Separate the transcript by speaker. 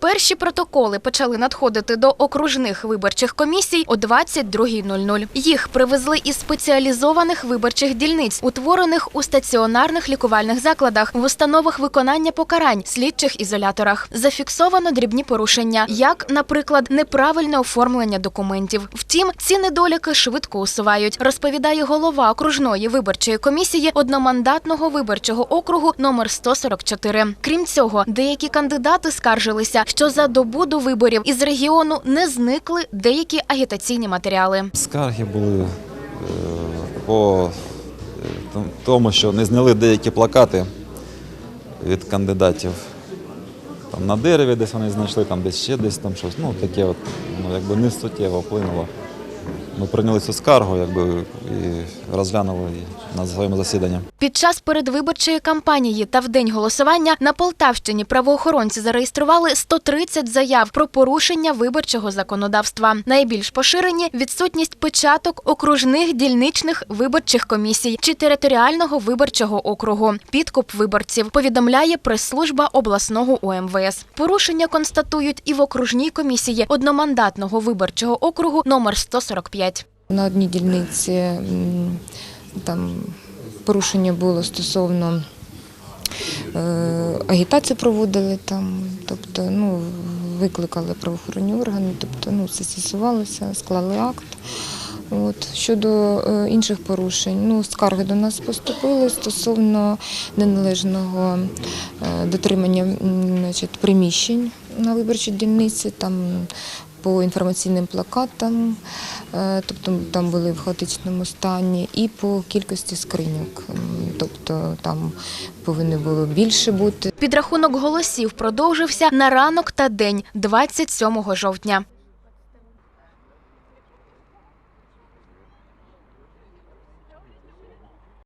Speaker 1: Перші протоколи почали надходити до окружних виборчих комісій о 22.00. Їх привезли із спеціалізованих виборчих дільниць, утворених у стаціонарних лікувальних закладах, в установах виконання покарань, слідчих ізоляторах. Зафіксовано дрібні порушення, як, наприклад, неправильне оформлення документів. Втім, ці недоліки швидко усувають, розповідає голова окружної виборчої комісії одномандатного виборчого округу номер 144. Крім цього, деякі кандидати скаржилися, що за добу до виборів із регіону не зникли деякі агітаційні матеріали.
Speaker 2: Скарги були е, по е, тому, що не зняли деякі плакати від кандидатів. Там на дереві десь вони знайшли, там десь ще десь там щось. Ну, таке от, ну, якби не суттєво вплинуло. Ми прийняли цю скаргу якби, і розглянули на своєму засіданні.
Speaker 1: Під час передвиборчої кампанії та в день голосування на Полтавщині правоохоронці зареєстрували 130 заяв про порушення виборчого законодавства. Найбільш поширені відсутність печаток окружних дільничних виборчих комісій чи територіального виборчого округу, підкуп виборців. Повідомляє прес-служба обласного УМВС. Порушення констатують і в окружній комісії одномандатного виборчого округу номер 145.
Speaker 3: На одній дільниці там порушення було стосовно е, агітації проводили там, тобто ну, викликали правоохоронні органи, тобто ну, це стосувалося, склали акт. От. Щодо е, інших порушень, ну, скарги до нас поступили стосовно неналежного е, дотримання значить, приміщень на виборчій дільниці, там по інформаційним плакатам, е, тобто там були в хаотичному стані, і по кількості скриньок. Тобто там повинно було більше бути.
Speaker 1: Підрахунок голосів продовжився на ранок та день 27 жовтня.